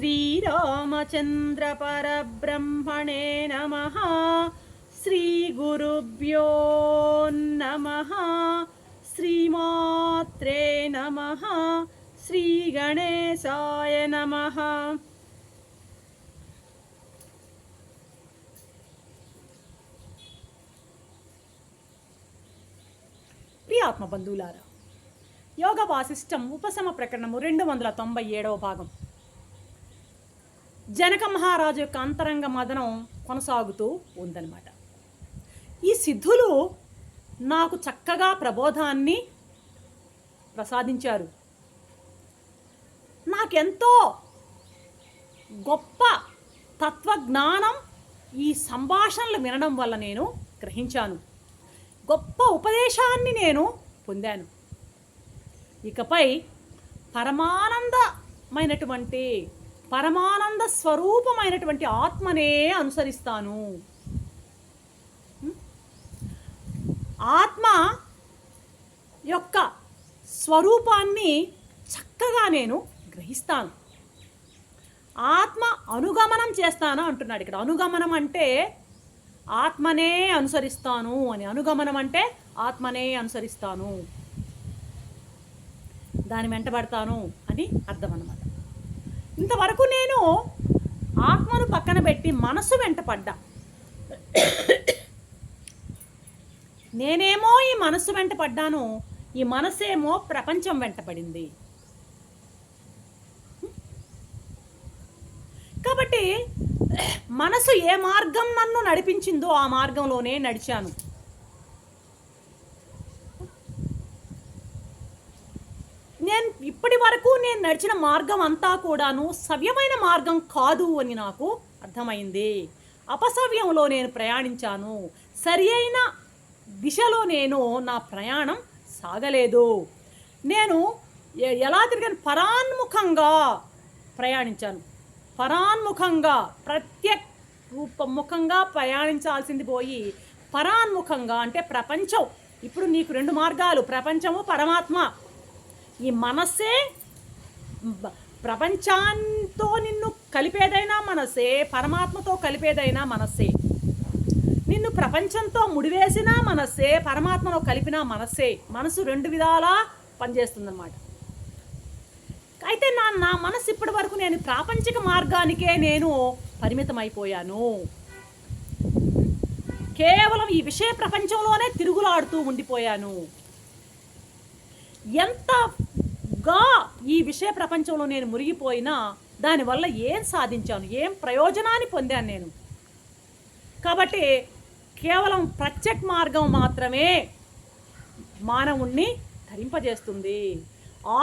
श्रीरामचन्द्रपरब्रह्मणे नमः श्रीगुरुभ्यो नमः श्रीमात्रे नमः श्रीगणेशाय नमः ప్రియ ఆత్మ బంధువులారా యోగ వాసిష్టం ఉపశమ ప్రకరణము రెండు వందల తొంభై ఏడవ భాగం జనక మహారాజు యొక్క అంతరంగ మదనం కొనసాగుతూ ఉందన్నమాట. ఈ సిద్ధులు నాకు చక్కగా ప్రబోధాన్ని ప్రసాదించారు. నాకెంతో గొప్ప తత్వజ్ఞానం ఈ సంభాషణలు వినడం వల్ల నేను గ్రహించాను. గొప్ప ఉపదేశాన్ని నేను పొందాను. ఇకపై పరమానందమైనటువంటి పరమానంద స్వరూపమైనటువంటి ఆత్మనే అనుసరిస్తాను. ఆత్మ యొక్క స్వరూపాన్ని చక్కగా నేను గ్రహిస్తాను. ఆత్మ అనుగమనం చేస్తాను అంటున్నాడు ఇక్కడ. అనుగమనం అంటే ఆత్మనే అనుసరిస్తాను అని. అనుగమనం అంటే ఆత్మనే అనుసరిస్తాను. దాని వెంటబడతాను అని అర్థం అన్నమాట. ఇంతవరకు నేను ఆత్మను పక్కన పెట్టి మనసు వెంటపడ్డా నేనేమో ఈ మనసు వెంట పడ్డాను ఈ మనసేమో ప్రపంచం వెంట పడింది. కాబట్టి మనసు ఏ మార్గం నన్ను నడిపించిందో ఆ మార్గంలోనే నడిచాను నేను ఇప్పటి వరకు నేను నడిచిన మార్గం అంతా కూడాను సవ్యమైన మార్గం కాదు అని నాకు అర్థమైంది. అపసవ్యంలో నేను ప్రయాణించాను. సరి అయిన దిశలో నేను నా ప్రయాణం సాగలేదు. నేను ఎ- ఎలా తిరిగాను? పరాన్ముఖంగా ప్రయాణించాను. పరాన్ముఖంగా ప్రత్యక్ రూపముఖంగా ప్రయాణించాల్సింది పోయి పరాన్ముఖంగా అంటే ప్రపంచం. ఇప్పుడు నీకు రెండు మార్గాలు ప్రపంచము పరమాత్మ. ఈ మనస్సే ప్రపంచాంతో నిన్ను కలిపేదైనా మనసే పరమాత్మతో కలిపేదైనా మనస్సే నిన్ను ప్రపంచంతో ముడివేసినా మనస్సే పరమాత్మలో కలిపినా మనస్సే మనసు రెండు విధాలా పనిచేస్తుందన్నమాట. అయితే నా నా మనసు ఇప్పటి వరకు నేను ప్రాపంచిక మార్గానికే నేను పరిమితమైపోయాను. కేవలం ఈ విషయ ప్రపంచంలోనే తిరుగులాడుతూ ఉండిపోయాను. ఎంత గా ఈ విషయ ప్రపంచంలో నేను మురిగిపోయినా దానివల్ల ఏం సాధించాను? ఏం ప్రయోజనాన్ని పొందాను నేను? కాబట్టి కేవలం ప్రత్యక్ మార్గం మాత్రమే మానవుణ్ణి ధరింపజేస్తుంది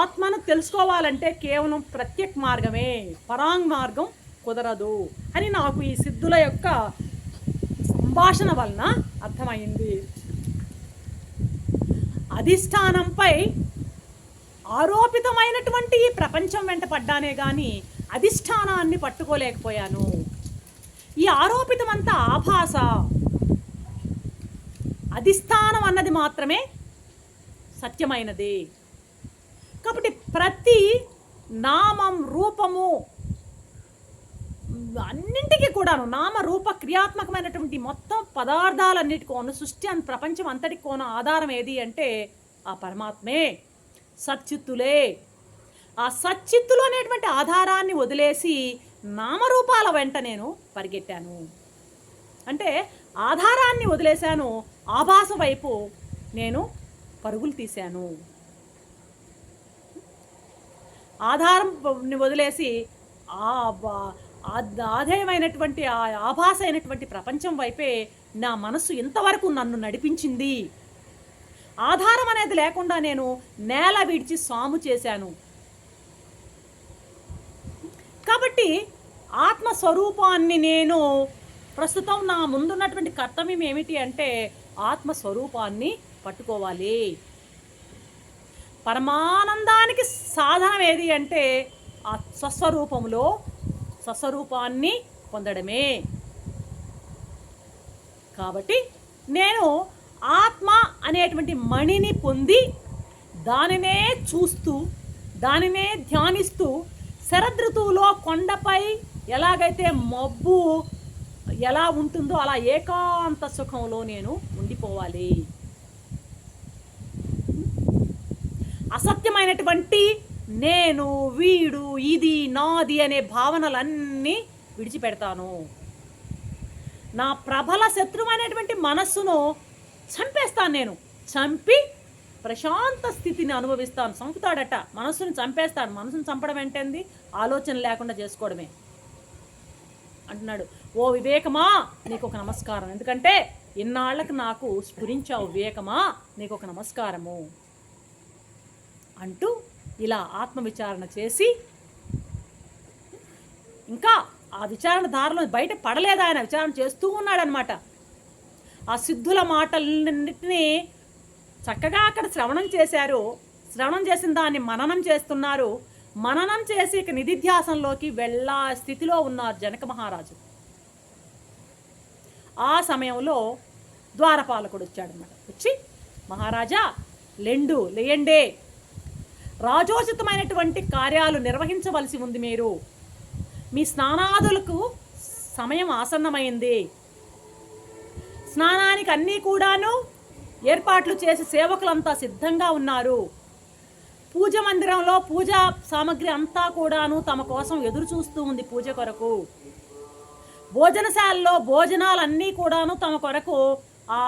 ఆత్మను తెలుసుకోవాలంటే కేవలం ప్రత్యక్ మార్గమే పరాంగ్ మార్గం కుదరదు అని నాకు ఈ సిద్ధుల యొక్క సంభాషణ వలన అర్థమైంది. అధిష్టానంపై ఆరోపితమైనటువంటి ఈ ప్రపంచం వెంట పడ్డానే కానీ అధిష్టానాన్ని పట్టుకోలేకపోయాను. ఈ ఆరోపితం అంతా ఆభాస. అధిష్టానం అన్నది మాత్రమే సత్యమైనది. కాబట్టి ప్రతి నామం రూపము అన్నింటికి కూడాను నామ రూప క్రియాత్మకమైనటువంటి మొత్తం పదార్థాలన్నిటికోను సృష్టి అంత ప్రపంచం అంతటికి కోన ఆధారం ఏది అంటే ఆ పరమాత్మే. సచ్యుత్తులే ఆ సచ్యుత్తులు అనేటువంటి ఆధారాన్ని వదిలేసి నామరూపాల వెంట నేను పరిగెట్టాను. అంటే ఆధారాన్ని వదిలేశాను ఆభాస వైపు నేను పరుగులు తీశాను. ఆధారం వదిలేసి ఆ ఆ- ఆధేయమైనటువంటి ఆ ఆభాస అయినటువంటి ప్రపంచం వైపే నా మనసు ఇంతవరకు నన్ను నడిపించింది. ఆధారం అనేది లేకుండా నేను నేల విడిచి సాము చేశాను. కాబట్టి ఆత్మస్వరూపాన్ని నేను ప్రస్తుతం నా ముందున్నటువంటి కర్తవ్యం ఏమిటి అంటే ఆత్మస్వరూపాన్ని పట్టుకోవాలి. పరమానందానికి సాధనం ఏది అంటే ఆ స్వస్వరూపంలో స్వస్వరూపాన్ని పొందడమే. కాబట్టి నేను ఆత్మ అనేటువంటి మణిని పొంది దానినే చూస్తూ దానినే ధ్యానిస్తూ శరదృతువులో కొండపై ఎలాగైతే మబ్బు ఎలా ఉంటుందో అలా ఏకాంత సుఖంలో నేను ఉండిపోవాలి. అసత్యమైనటువంటి నేను వీడు ఇది నాది అనే భావనలన్నీ విడిచిపెడతాను. నా ప్రబల శత్రువైనటువంటి మనస్సును చంపేస్తాను నేను. చంపి ప్రశాంత స్థితిని అనుభవిస్తాను. చంపుతాడట మనసుని చంపేస్తాను. మనసుని చంపడం ఏంటంది ఆలోచన లేకుండా చేసుకోవడమే. అంటున్నాడు. ఓ వివేకమా నీకు ఒక నమస్కారం. ఎందుకంటే ఇన్నాళ్ళకి నాకు స్ఫురించావు వివేకమా నీకు ఒక నమస్కారము. అంటూ ఇలా ఆత్మవిచారణ చేసి ఇంకా ఆ విచారణ దారిలో బయట పడలేదు ఆయన. విచారణ చేస్తూ ఉన్నాడనమాట ఆ సిద్ధుల మాటలన్నింటినీ చక్కగా అక్కడ శ్రవణం చేశారు. శ్రవణం చేసిన దాన్ని మననం చేస్తున్నారు. మననం చేసి ఇక నిధిధ్యాసంలోకి వెళ్ళా స్థితిలో ఉన్నారు జనక మహారాజు. ఆ సమయంలో ద్వారపాలకుడు వచ్చాడనమాట వచ్చి మహారాజా లెండు లేయండే. రాజోచితమైనటువంటి కార్యాలు నిర్వహించవలసి ఉంది మీరు. మీ స్నానాదులకు సమయం ఆసన్నమైంది. స్నానానికి అన్నీ కూడాను ఏర్పాట్లు చేసి సేవకులంతా సిద్ధంగా ఉన్నారు. పూజ మందిరంలో పూజా సామగ్రి అంతా కూడాను తమ కోసం ఎదురు చూస్తూ ఉంది పూజ కొరకు. భోజనశాలలో భోజనాలన్నీ కూడాను తమ కొరకు ఆ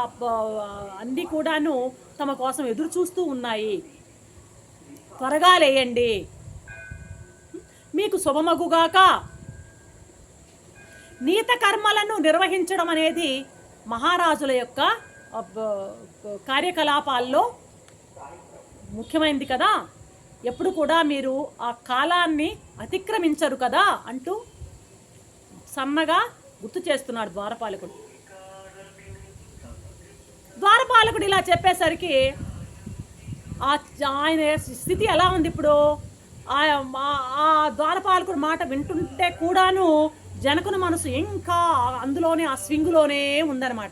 అన్నీ కూడాను తమ కోసం ఎదురు చూస్తూ ఉన్నాయి. త్వరగా లేయండి. మీకు శుభమగుగాక. నీత కర్మలను నిర్వహించడం అనేది మహారాజుల యొక్క కార్యకలాపాల్లో ముఖ్యమైనది కదా. ఎప్పుడు కూడా మీరు ఆ కాలాన్ని అతిక్రమించరు కదా అంటూ సన్నగా గుర్తు చేస్తున్నాడు ద్వారపాలకుడు. ద్వారపాలకుడు ఇలా చెప్పేసరికి ఆ ఆయన స్థితి ఎలా ఉంది ఇప్పుడు? ఆ ఆ ద్వారపాలకుడు మాట వింటుంటే కూడాను జనకుని మనసు ఇంకా అందులోనే ఆ స్వింగులోనే ఉందన్నమాట.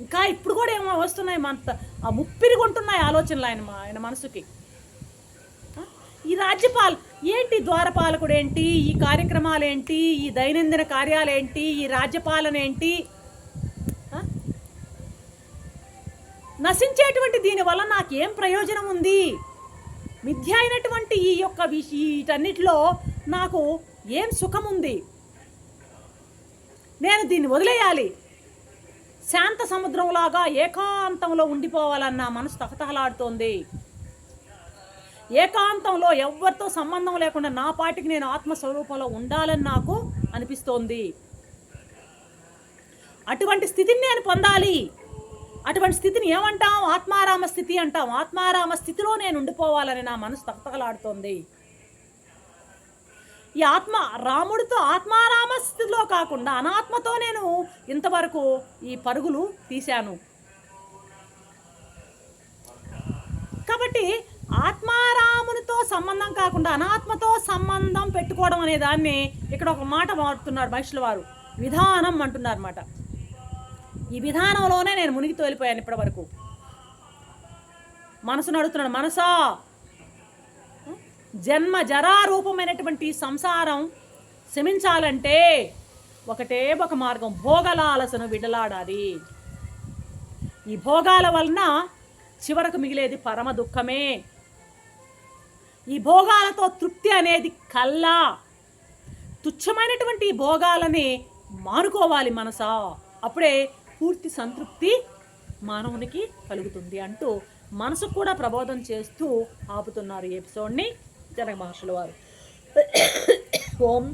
ఇంకా ఇప్పుడు కూడా ఏమో వస్తున్నాయి మన ఆ ముప్పిరిగొంటున్నాయి ఆలోచనలు ఆయన మా- ఆయన మనసుకి. ఈ రాజ్యపాల్ ఏంటి ద్వారపాలకుడు ఏంటి ఈ కార్యక్రమాలు ఏంటి ఈ దైనందిన కార్యాలేంటి? ఈ రాజ్యపాలన ఏంటి నశించేటువంటి దీనివల్ల నాకేం ప్రయోజనం ఉంది? మిథ్య అయినటువంటి ఈ యొక్క వీటన్నిటిలో నాకు ఏం సుఖముంది? నేను దీన్ని వదిలేయాలి. శాంత సముద్రంలాగా ఏకాంతంలో ఉండిపోవాలన్న మనసు తహతహలాడుతోంది. ఏకాంతంలో ఎవరితో సంబంధం లేకుండా నా పాటికి నేను ఆత్మస్వరూపంలో ఉండాలని నాకు అనిపిస్తోంది. అటువంటి స్థితిని నేను పొందాలి. అటువంటి స్థితిని ఏమంటాం? ఆత్మారామ స్థితి అంటాం. ఆత్మారామ స్థితిలో నేను ఉండిపోవాలని నా మనసు తహతహలాడుతోంది. ఈ ఆత్మ రాముడితో ఆత్మారామ స్థితిలో కాకుండా అనాత్మతో నేను ఇంతవరకు ఈ పరుగులు తీశాను. కాబట్టి ఆత్మారామునితో సంబంధం కాకుండా అనాత్మతో సంబంధం పెట్టుకోవడం అనే దాన్ని ఇక్కడ ఒక మాట మారుతున్నారు మహిళల వారు. విధానం అంటున్నారన్నమాట. ఈ విధానంలోనే నేను మునిగి తోలిపోయాను ఇప్పటి వరకు మనసును మనసా జన్మ జరారూపమైనటువంటి సంసారం శమించాలంటే ఒకటే ఒక మార్గం భోగలాలసను విడలాడాలి. ఈ భోగాల వలన చివరకు మిగిలేది పరమ దుఃఖమే. ఈ భోగాలతో తృప్తి అనేది కల్లా. తుచ్చమైనటువంటి భోగాలని మానుకోవాలి మనస. అప్పుడే పూర్తి సంతృప్తి మానవునికి కలుగుతుంది అంటూ మనసుకు కూడా ప్రబోధం చేస్తూ ఆపుతున్నారు ఈ ఎపిసోడ్ని. జనక మహర్షుల వారు ఓం